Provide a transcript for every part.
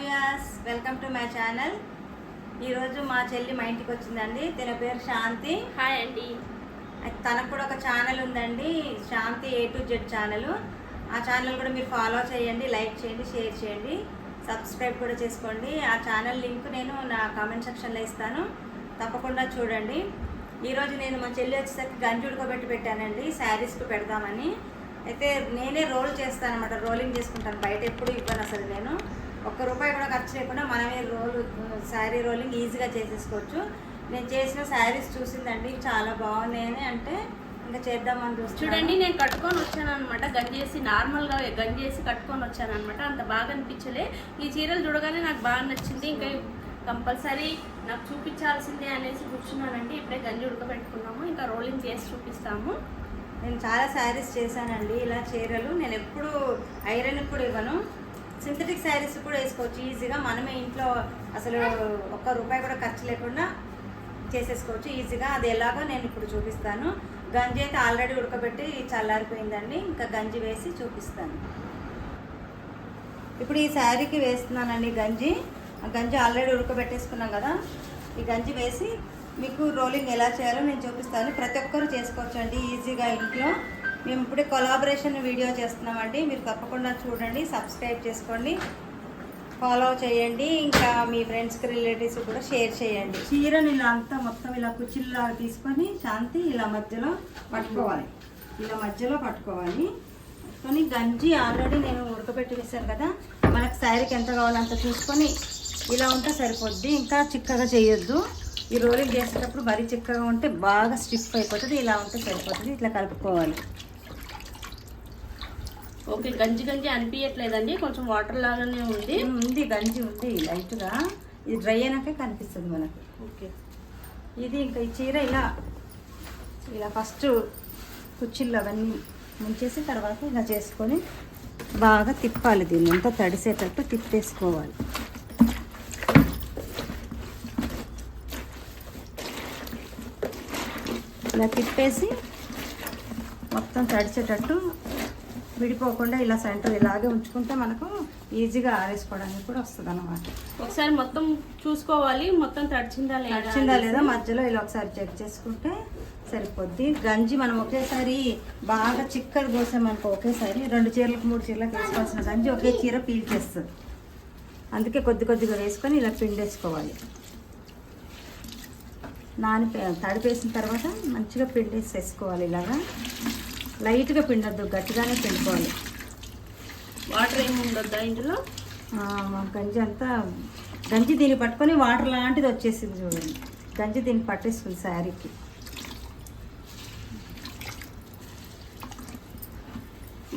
Vyas welcome to my channel. ఈరోజు మా చెల్లి మా ఇంటికి వచ్చిందండి. తన పేరు శాంతి. హాయ్ అండి. తనకు కూడా ఒక ఛానల్ ఉందండి. Shanti A to Z channel. ఆ ఛానల్ కూడా మీరు ఫాలో చేయండి లైక్ చేయండి షేర్ చేయండి. సబ్స్క్రైబ్ కూడా చేసుకోండి. ఆ ఛానల్ లింక్ నేను నా కామెంట్ సెక్షన్లో ఇస్తాను. తప్పకుండా చూడండి. ఈరోజు నేను మా చెల్లి వచ్చేసరికి గంజి ఉడకబెట్టి పెట్టానండి. శారీస్కి పెడదామని. అయితే నేనే రోల్ చేస్తాను అనమాట రోలింగ్ చేసుకుంటాను. బయట ఎప్పుడు ఇవ్వను అసలు నేను. ఒక్క రూపాయి కూడా ఖర్చు లేకుండా మనమే రోల్ శారీ రోలింగ్ ఈజీగా చేసేసుకోవచ్చు. నేను చేసిన శారీస్ చూసిందండి చాలా బాగున్నాయని అంటే ఇంకా చేద్దామని చూస్తున్నాను. చూడండి నేను కట్టుకొని వచ్చాను అనమాట గంజేసి నార్మల్గా గంజేసి కట్టుకొని వచ్చాను అనమాట అంత బాగా అనిపించలే. ఈ చీరలు చూడగానే నాకు బాగా నచ్చింది. ఇంకా కంపల్సరీ నాకు చూపించాల్సిందే అనేసి కూర్చున్నానండి. ఇప్పుడే గంజి ఉడకబెట్టుకున్నాము. ఇంకా రోలింగ్ చేసి చూపిస్తాము. నేను చాలా శారీస్ చేశానండి. ఇలా చీరలు నేను ఎప్పుడు ఐరన్ కూడా ఇవ్వను. సింథటిక్ శారీస్ కూడా వేసుకోవచ్చు. ఈజీగా మనమే ఇంట్లో అసలు ఒక్క రూపాయి కూడా ఖర్చు లేకుండా చేసేసుకోవచ్చు. ఈజీగా అది ఎలాగో నేను ఇప్పుడు చూపిస్తాను. గంజి అయితే ఆల్రెడీ ఉడకబెట్టి చల్లారిపోయిందండి. ఇంకా గంజి వేసి చూపిస్తాను. ఇప్పుడు ఈ శారీకి వేస్తున్నానండి గంజి. ఆ గంజి ఆల్రెడీ ఉడకబెట్టేసుకున్నాం కదా. ఈ గంజి వేసి మీకు రోలింగ్ ఎలా చేయాలో నేను చూపిస్తాను. ప్రతి ఒక్కరు చేసుకోవచ్చండి. ఈజీగా ఇంట్లో మేము ఇప్పుడే కొలాబరేషన్ వీడియో చేస్తున్నామండి. మీరు తప్పకుండా చూడండి సబ్స్క్రైబ్ చేసుకోండి ఫాలో చేయండి ఇంకా మీ ఫ్రెండ్స్కి రిలేటివ్స్ కూడా షేర్ చేయండి. చీరని ఇలా అంతా మొత్తం ఇలా కుచ్చిల్లా తీసుకొని శాంతి ఇలా మధ్యలో పట్టుకోవాలి. ఇలా మధ్యలో పట్టుకోవాలి. పట్టుకొని గంజి ఆల్రెడీ నేను ఉడకబెట్టి వేసాను కదా మనకు శారీకి ఎంత కావాలో అంత చూసుకొని ఇలా ఉంటే సరిపోద్ది. ఇంకా చిక్కగా చేయొద్దు. ఈ రోలింగ్ చేసేటప్పుడు మరీ చిక్కగా ఉంటే బాగా స్టిఫ్ అయిపోతుంది ఇలా ఉంటే సరిపోతుంది ఇట్లా కలుపుకోవాలి. ఓకే గంజి గంజి అనిపించట్లేదండి కొంచెం వాటర్ లాగానే ఉంది. ఉంది గంజి ఉంది లైట్గా. ఇది డ్రై అయినాకే కనిపిస్తుంది మనకు. ఓకే. ఇది ఇంకా ఈ చీర ఇలా ఇలా ఫస్ట్ కుచ్చిళ్ళు అవన్నీ ముంచేసి తర్వాత ఇలా చేసుకొని బాగా తిప్పాలి దీన్ని. అంతా తడిసేటట్టు తిప్పేసుకోవాలి. ఇలా తిప్పేసి మొత్తం తడిచేటట్టు విడిపోకుండా ఇలా సెంటర్ ఇలాగే ఉంచుకుంటే మనకు ఈజీగా ఆరేసుకోవడానికి కూడా వస్తుంది అన్నమాట ఒకసారి మొత్తం చూసుకోవాలి మొత్తం తడిచిందా లేదా అనేసి. లేదా మధ్యలో ఇలా ఒకసారి చెక్ చేసుకుంటే సరిపోద్ది. గంజి మనం ఒకేసారి బాగా చిక్కడి కోసామనుకో ఒకేసారి రెండు చీరలకు మూడు చీరలకు వేసుకోవాల్సిన గంజి ఒకే చీర పీల్చేస్తుంది. అందుకే కొద్ది కొద్దిగా వేసుకొని ఇలా పిండేసుకోవాలి. నాని తడిపేసిన తర్వాత మంచిగా పిండేసి వేసుకోవాలి ఇలాగా. లైట్గా పిండొద్దు గట్టిగానే పిండుకోవాలి. వాటర్ ఏమి ఉండొద్దా ఇందులో గంజి అంతా గంజి దీన్ని పట్టుకొని వాటర్ లాంటిది వచ్చేసింది చూడండి. గంజి దీన్ని పట్టేసుకుంది శారీకి.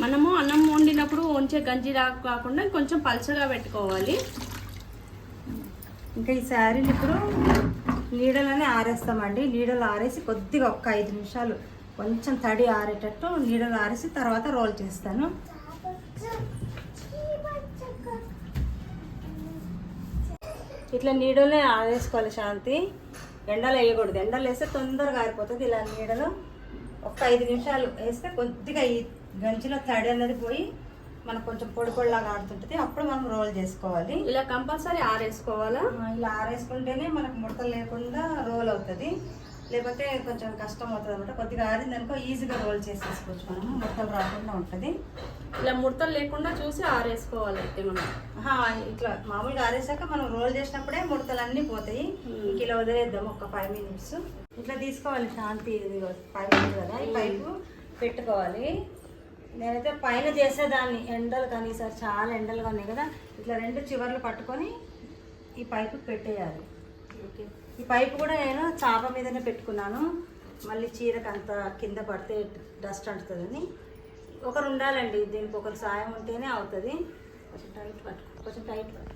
మనము అన్నం వండినప్పుడు వంచే గంజి కాకుండా కొంచెం పల్చగా పెట్టుకోవాలి. ఇంకా ఈ శారీని ఇప్పుడు నీడలోనే ఆరేస్తామండి. నీడలో ఆరేసి కొద్దిగా ఒక్క ఐదు నిమిషాలు కొంచెం తడి ఆరేటట్టు నీడలో ఆరేసి తర్వాత రోల్ చేస్తాను. ఇట్లా నీడలో ఆరేసుకోవాలి శాంతి. ఎండలో వేయకూడదు. ఎండలో వేస్తే తొందరగా ఆరిపోతుంది. ఇలా నీడలో ఒక ఐదు నిమిషాలు వేస్తే కొద్దిగా ఈ గంజిలో తడి అన్నది పోయి మనకు కొంచెం పొడి పొడిలాగా ఆడుతుంటుంది. అప్పుడు మనం రోల్ చేసుకోవాలి. ఇలా కంపల్సరీ ఆరేసుకోవాలా? ఇలా ఆరేసుకుంటేనే మనకు ముడతలు లేకుండా రోల్ అవుతుంది. లేకపోతే కొంచెం కష్టం అవుతుంది అనమాట కొద్దిగా ఆరిందనుకో ఈజీగా రోల్ చేసేసుకోవచ్చు మనం. ముడతలు రాకుండా ఉంటుంది. ఇలా ముడతలు లేకుండా చూసి ఆరేసుకోవాలి అయితే మనం ఇట్లా మామూలుగా ఆరేసాక మనం రోల్ చేసినప్పుడే ముడతలు అన్నీ పోతాయి. ఇంక ఇలా వదిలేద్దాం ఒక ఫైవ్ మినిట్స్ ఇట్లా తీసుకోవాలి శాంతి ఇది ఫైవ్ మినిట్స్ కదా. ఈ పైపు పెట్టుకోవాలి. నేనైతే పైన చేసేదాన్ని. ఎండలు కానీ ఈసారి చాలా ఎండలుగా ఉన్నాయి కదా. ఇట్లా రెండు చివర్లు పట్టుకొని ఈ పైపు పెట్టేయాలి. ఈ పైపు కూడా నేను చాప మీదనే పెట్టుకున్నాను. మళ్ళీ చీరకు అంత కింద పడితే డస్ట్ అంటుతుందని. ఒకరు ఉండాలండి దీనికి ఒకరు సాయం ఉంటేనే అవుతుంది. కొంచెం టైట్ పట్టు కొంచెం టైట్ పట్టు.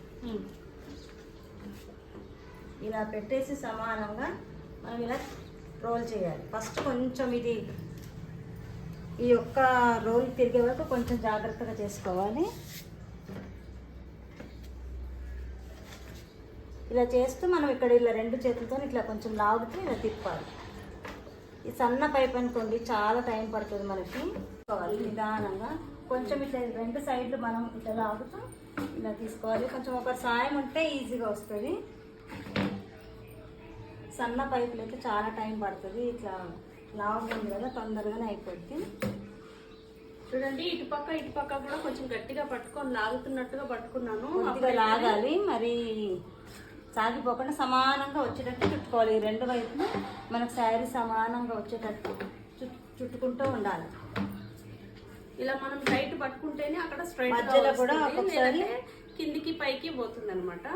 ఇలా పెట్టేసి సమానంగా మనం ఇలా రోల్ చేయాలి. ఫస్ట్ కొంచెం ఇది ఈ ఒక్క రోల్ తిరిగే వరకు కొంచెం జాగ్రత్తగా చేసుకోవాలి. ఇలా చేస్తూ మనం ఇక్కడ ఇలా రెండు చేతులతో ఇట్లా కొంచెం లాగుతూ ఇలా తిప్పాలి. ఈ సన్న పైప్ అనుకోండి చాలా టైం పడుతుంది మనకి. తీసుకోవాలి నిదానంగా. కొంచెం ఇట్లా రెండు సైడ్లు మనం ఇట్లా లాగుతూ ఇలా తీసుకోవాలి. కొంచెం ఒక సాయం ఉంటే ఈజీగా వస్తుంది. సన్న పైపులు అయితే చాలా టైం పడుతుంది. ఇట్లా లావుగా ఉంది కదా తొందరగానే అయిపోద్ది. చూడండి ఇటు పక్క ఇటు పక్క కూడా కొంచెం గట్టిగా పట్టుకొని లాగుతున్నట్టుగా పట్టుకున్నాను. లాగాలి. మరి సాగిపోకుండా సమానంగా వచ్చేటట్టు చుట్టుకోవాలి. ఈ రెండు వైపులు మనకు శారీ సమానంగా వచ్చేటట్టు చుట్ చుట్టుకుంటూ ఉండాలి. ఇలా మనం టైట్ పట్టుకుంటేనే అక్కడ స్ట్రైట్ మధ్యలో కూడా ఒక్కొక్కసారి- కిందికి పైకి పోతుంది అనమాట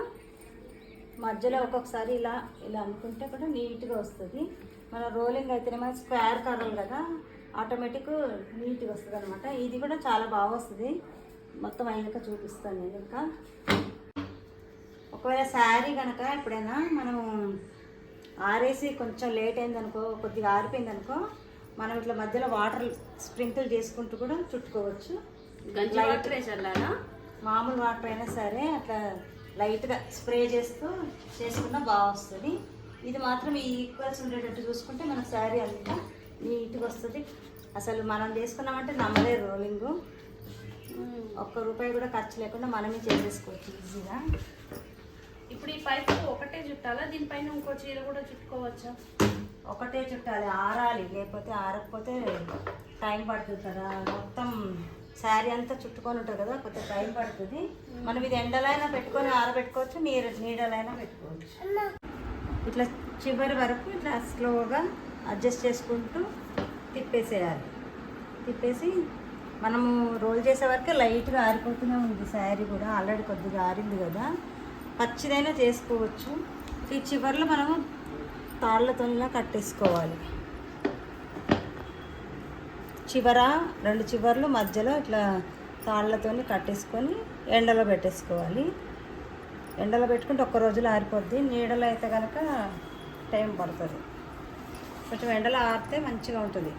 మధ్యలో ఒక్కొక్కసారి ఇలా ఇలా అనుకుంటే కూడా నీట్గా వస్తుంది. మన రోలింగ్ అయితేనేమో స్క్వేర్ కర్రలు కదా ఆటోమేటిక్ నీట్గా వస్తుంది అనమాట ఇది కూడా చాలా బాగా వస్తుంది. మొత్తం అయినాక చూపిస్తాను నేను ఇంకా. ఒకవేళ శారీ కనుక ఎప్పుడైనా మనం ఆరేసి కొంచెం లేట్ అయిందనుకో కొద్దిగా ఆరిపోయింది అనుకో మనం ఇట్లా మధ్యలో వాటర్ స్ప్రింకిల్ చేసుకుంటూ కూడా చుట్టుకోవచ్చు. మామూలు వాటర్ అయినా సరే అట్లా లైట్గా స్ప్రే చేస్తూ చేసుకున్నా బాగా వస్తుంది ఇది మాత్రం ఈక్వల్స్ ఉండేటట్టు చూసుకుంటే మన శారీ అంతా నీట్గా వస్తుంది. అసలు మనం చేసుకున్నామంటే నమ్మలేరు రోలింగ్. ఒక్క రూపాయి కూడా ఖర్చు లేకుండా మనమే చేసేసుకోవచ్చు ఈజీగా. ఇప్పుడు ఈ పైపు ఒకటే చుట్టాలా? దీనిపైన ఇంకో చీర కూడా చుట్టుకోవచ్చా? ఒకటే చుట్టాలి ఆరాలి. లేకపోతే ఆరకపోతే టైం పడుతుంది కదా. మొత్తం శారీ అంతా చుట్టుకొని ఉంటుంది కదా కొంచెం టైం పడుతుంది. మనం ఇది ఎండలైనా పెట్టుకొని ఆరబెట్టుకోవచ్చు నీరు నీడలైనా పెట్టుకోవచ్చు. ఇట్లా చివరి వరకు ఇట్లా స్లోగా అడ్జస్ట్ చేసుకుంటూ తిప్పేసేయాలి. తిప్పేసి మనము రోల్ చేసే వరకే లైట్గా ఆరిపోతూనే ఉంది శారీ కూడా. ఆల్రెడీ కొద్దిగా ఆరింది కదా. పచ్చిదైనా చేసుకోవచ్చు. ఈ చివర్లో మనము తాళ్ళతో ఇలా కట్టేసుకోవాలి. చివర రెండు చివర్లు మధ్యలో ఇట్లా తాళ్ళతోని కట్టేసుకొని ఎండలో పెట్టేసుకోవాలి. ఎండలో పెట్టుకుంటే ఒక్క రోజులో ఆరిపోద్ది. నీడలో అయితే కనుక టైం పడుతుంది. కొంచెం ఎండలో ఆరితే మంచిగా ఉంటుంది.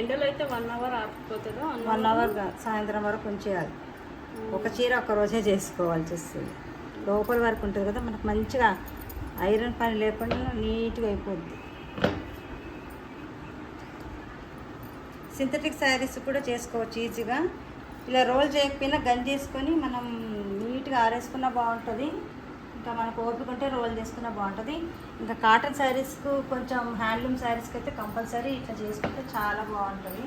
ఎండలో అయితే వన్ అవర్ ఆపిపోతుందో వన్ అవర్ సాయంత్రం వరకు ఉంచేయాలి. ఒక చీర ఒక రోజే చేసుకోవాల్సి వస్తుంది. లోపల వరకు ఉంటుంది కదా మనకు మంచిగా ఐరన్ పని లేకుండా నీట్గా అయిపోద్ది. సింథటిక్ శారీస్ కూడా చేసుకోవచ్చు ఈజీగా. ఇలా రోల్ చేయకపోయినా గన్ చేసుకొని మనం నీట్గా ఆరేసుకున్నా బాగుంటుంది. ఇంకా మనకు ఓపిక ఉంటే రోల్ చేసుకున్నా బాగుంటుంది. ఇంకా కాటన్ శారీస్కు కొంచెం హ్యాండ్లూమ్ శారీస్కి అయితే కంపల్సరీ ఇట్లా చేసుకుంటే చాలా బాగుంటుంది.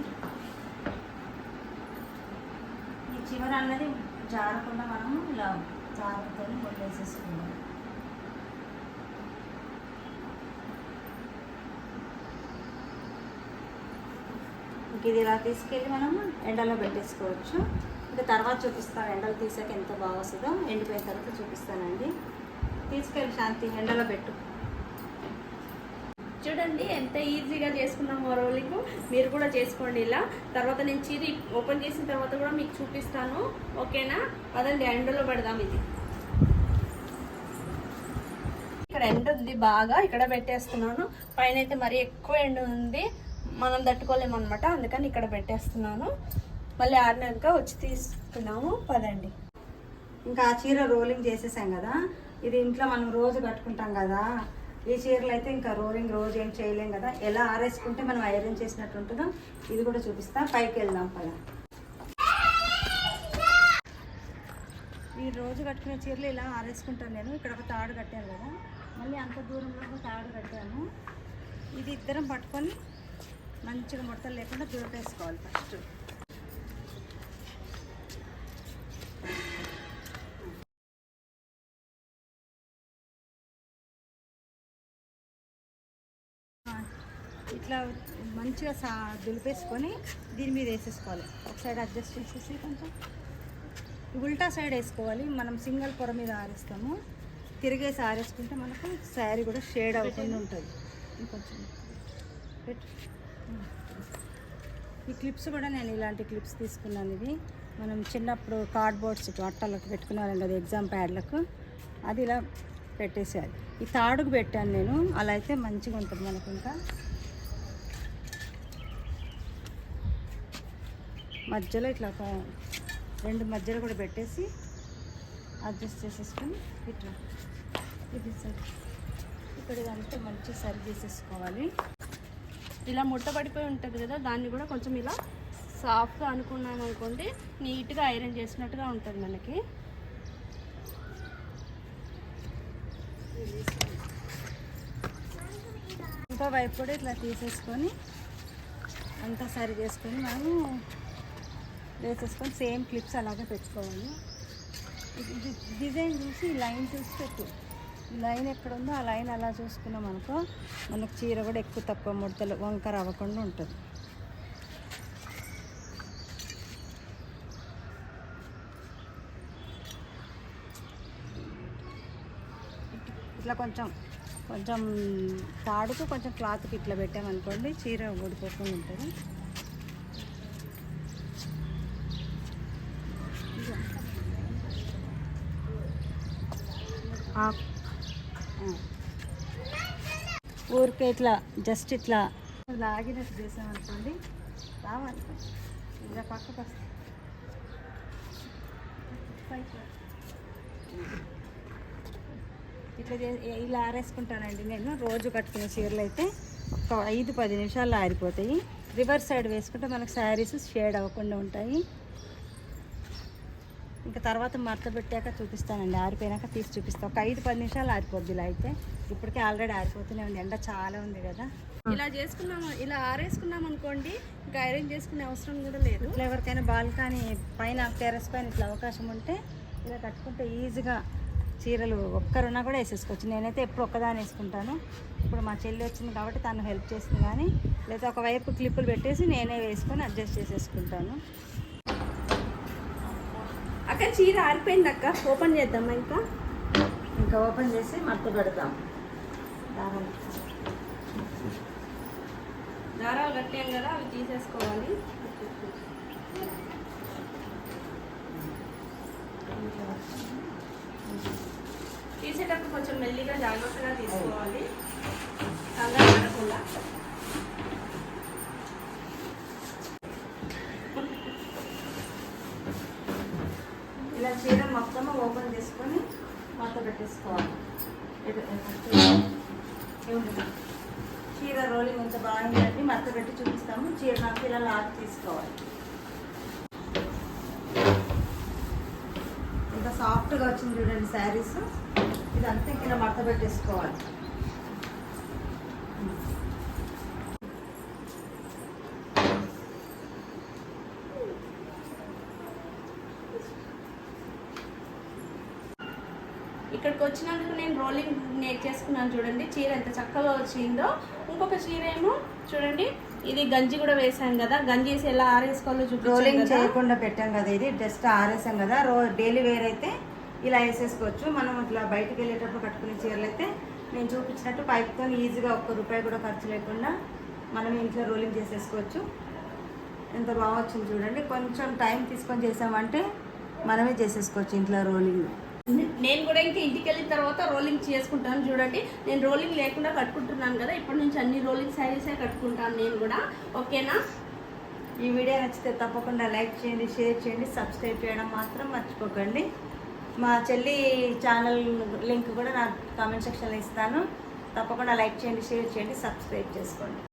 ఈ చివర అన్నది జారకుండా మనము ఇలా జాగ్రత్తగా కొట్టేసేసుకున్నాను ఇది ఇలా తీసుకెళ్ళి మనం ఎండలో పెట్టేసుకోవచ్చు. ఇంకా తర్వాత చూపిస్తాను ఎండలు తీసాక ఎంత బాగా వస్తుందో. ఎండిపోయిన తర్వాత చూపిస్తానండి. తీసుకెళ్ళి శాంతి ఎండలో పెట్టు. చూడండి ఎంత ఈజీగా చేసుకున్నామో రోలింగ్. మీరు కూడా చేసుకోండి ఇలా. తర్వాత నేను చీరి ఓపెన్ చేసిన తర్వాత కూడా మీకు చూపిస్తాను. ఓకేనా? అదండి ఎండలో పెడదాం ఇది. ఇక్కడ ఎండ ఉంది బాగా ఇక్కడ పెట్టేస్తున్నాను. పైన అయితే మరీ ఎక్కువ ఎండ ఉంది. మనం తట్టుకోలేము అనమాట అందుకని ఇక్కడ పెట్టేస్తున్నాను. మళ్ళీ ఆరినాక వచ్చి తీసుకున్నాము. పదండి. ఇంకా ఆ చీర రోలింగ్ చేసేసాం కదా. ఇది ఇంట్లో మనం రోజు కట్టుకుంటాం కదా. ఈ చీరలు అయితే ఇంకా రోలింగ్ రోజు ఏం చేయలేం కదా. ఎలా ఆరేసుకుంటే మనం ఐరన్ చేసినట్టు ఉంటుందో ఇది కూడా చూపిస్తా. పైకి వెళ్దాం పద. ఈ రోజు కట్టుకునే చీరలు ఇలా ఆరేసుకుంటాను నేను. ఇక్కడ ఒక తాడు కట్టాను కదా. మళ్ళీ అంత దూరంలో ఒక తాడు కట్టాను. ఇది ఇద్దరం పట్టుకొని మంచిగా ముడతలు లేకుండా దూరపేసుకోవాలి ఫస్ట్ ఇట్లా మంచిగా సా దులిపేసుకొని దీని మీద వేసేసుకోవాలి. ఒక సైడ్ అడ్జస్ట్ చేసేసి కొంచెం ఉల్టా సైడ్ వేసుకోవాలి. మనం సింగిల్ పొర మీద ఆరేస్తాము. తిరిగేసి ఆరేసుకుంటే మనకు శారీ కూడా షేడ్ అవ్వకుండా ఉంటుంది. ఇంకొంచెం పెట్టు. ఈ క్లిప్స్ కూడా నేను ఇలాంటి క్లిప్స్ తీసుకున్నాను ఇవి మనం చిన్నప్పుడు కార్డ్బోర్డ్స్ అట్టలకు పెట్టుకున్నాను కదా ఎగ్జామ్ ప్యాడ్లకు అది ఇలా పెట్టేసేయాలి. ఈ తాడుకు పెట్టాను నేను. అలా అయితే మంచిగా ఉంటుంది మనకు ఇంకా మధ్యలో ఇట్లా ఒక రెండు మధ్యలో కూడా పెట్టేసి అడ్జస్ట్ చేసేసుకొని ఇట్లా. ఇది సరి. ఇక్కడ ఇదంతా మంచిగా సరి చేసేసుకోవాలి. ఇలా ముట్టబడిపోయి ఉంటుంది కదా దాన్ని కూడా కొంచెం ఇలా సాఫ్ట్గా అనుకున్నాం అనుకోండి నీట్గా ఐరన్ చేసినట్టుగా ఉంటుంది మనకి. ఇంకో వైపు కూడా ఇట్లా తీసేసుకొని అంతా సరి చేసుకొని మనము వేసేసుకొని సేమ్ క్లిప్స్ అలాగే పెట్టుకోవాలి. డిజైన్ చూసి లైన్ చూసి పెట్టు. లైన్ ఎక్కడ ఉందో ఆ లైన్ అలా చూసుకున్నాం అనుకో మనకు చీర కూడా ఎక్కువ తక్కువ ముడతలు వంకర అవ్వకుండా ఉంటుంది. ఇట్లా కొంచెం కొంచెం తాడుకు కొంచెం క్లాత్కి ఇట్లా పెట్టామనుకోండి చీర ఊడిపోకుండా ఉంటుంది. ఊరికే ఇట్లా జస్ట్ ఇట్లా లాగినట్టు చేసామనుకోండి రావాలి. ఇలా పక్కకు వస్తుంది ఇట్లా ఇలా ఆరేసుకుంటానండి నేను. రోజు కట్టుకునే చీరలు అయితే ఒక ఐదు పది నిమిషాల్లో ఆరిపోతాయి. రివర్స్ సైడ్ వేసుకుంటే మనకు శారీస్ షేడ్ అవ్వకుండా ఉంటాయి. ఇంకా తర్వాత మడత పెట్టాక చూపిస్తానండి. ఆరిపోయాక తీసి చూపిస్తాను ఒక ఐదు పది నిమిషాలు ఆరిపోద్ది ఇలా అయితే. ఇప్పటికే ఆల్రెడీ ఆరిపోతూనే ఉంది. ఎండ చాలా ఉంది కదా. ఇలా చేసుకున్నాము ఇలా ఆరేసుకున్నాం అనుకోండి ఇంకా ఐరన్ చేసుకునే అవసరం కూడా లేదు. ఇట్లా ఎవరికైనా బాల్కనీ పైన టెర్రస్ పైన ఇట్లా అవకాశం ఉంటే ఇలా కట్టుకుంటే ఈజీగా చీరలు ఒక్కరున్నా కూడా వేసేసుకోవచ్చు. నేనైతే ఎప్పుడు ఒక్కదాని వేసుకుంటాను. ఇప్పుడు మా చెల్లి వచ్చింది కాబట్టి తను హెల్ప్ చేసింది కానీ లేదా ఒకవైపు క్లిప్పులు పెట్టేసి నేనే వేసుకొని అడ్జస్ట్ చేసేసుకుంటాను. అక్క చీర ఆరిపోయింది అక్క. ఓపెన్ చేద్దామా ఇంకా? ఇంకా ఓపెన్ చేసి మడత పెడతాం. దారాలు. దారాలు కట్టాం కదా అవి తీసేసుకోవాలి. తీసేటప్పుడు కొంచెం మెల్లిగా జాగ్రత్తగా తీసుకోవాలి. కంగారు పడకుండా. ఇలా చీర మొత్తం ఓపెన్ చేసుకొని మడత పెట్టేసుకోవాలి? చీర రోలింగ్ ఎంత బాగుందండి మడత పెట్టి చూపిస్తాము. చీర నాకు ఇలా లాక్ తీసుకోవాలి. ఎంత సాఫ్ట్గా వచ్చింది చూడండి శారీస్. ఇదంతా ఇలా మడత పెట్టేసుకోవాలి. ఇక్కడికి వచ్చినందుకు నేను రోలింగ్ చేసుకున్నాను చూడండి. చీర ఎంత చక్కగా వచ్చిందో. ఇంకొక చీర ఏమో చూడండి. ఇది గంజి కూడా వేసాం కదా. గంజి వేసి ఎలా ఆరేసుకోవాలో రోలింగ్ చేయకుండా పెట్టాం కదా ఇది. జస్ట్ ఆరేసాం కదా. రో డైలీ వేర్ అయితే ఇలా వేసేసుకోవచ్చు. మనం ఇట్లా బయటకు వెళ్ళేటప్పుడు కట్టుకునే చీరలు అయితే నేను చూపించినట్టు పైప్తో ఈజీగా ఒక్క రూపాయి కూడా ఖర్చు లేకుండా మనం ఇంట్లో రోలింగ్ చేసేసుకోవచ్చు. ఎంత బాగా వచ్చింది చూడండి. కొంచెం టైం తీసుకొని చేసామంటే మనమే చేసేసుకోవచ్చు ఇంట్లో రోలింగ్. నేను కూడా ఇంకా ఇంటికి వెళ్ళిన తర్వాత రోలింగ్ చేసుకుంటాను చూడండి. నేను రోలింగ్ లేకుండా కట్టుకుంటున్నాను కదా. ఇప్పటి నుంచి అన్ని రోలింగ్ శారీసే కట్టుకుంటాను నేను కూడా. ఓకేనా? ఈ వీడియో నచ్చితే తప్పకుండా లైక్ చేయండి షేర్ చేయండి సబ్స్క్రైబ్ చేయడం మాత్రం మర్చిపోకండి. మా చెల్లి ఛానల్ లింక్ కూడా నా కామెంట్ సెక్షన్లో ఇస్తాను. తప్పకుండా లైక్ చేయండి షేర్ చేయండి సబ్స్క్రైబ్ చేసుకోండి.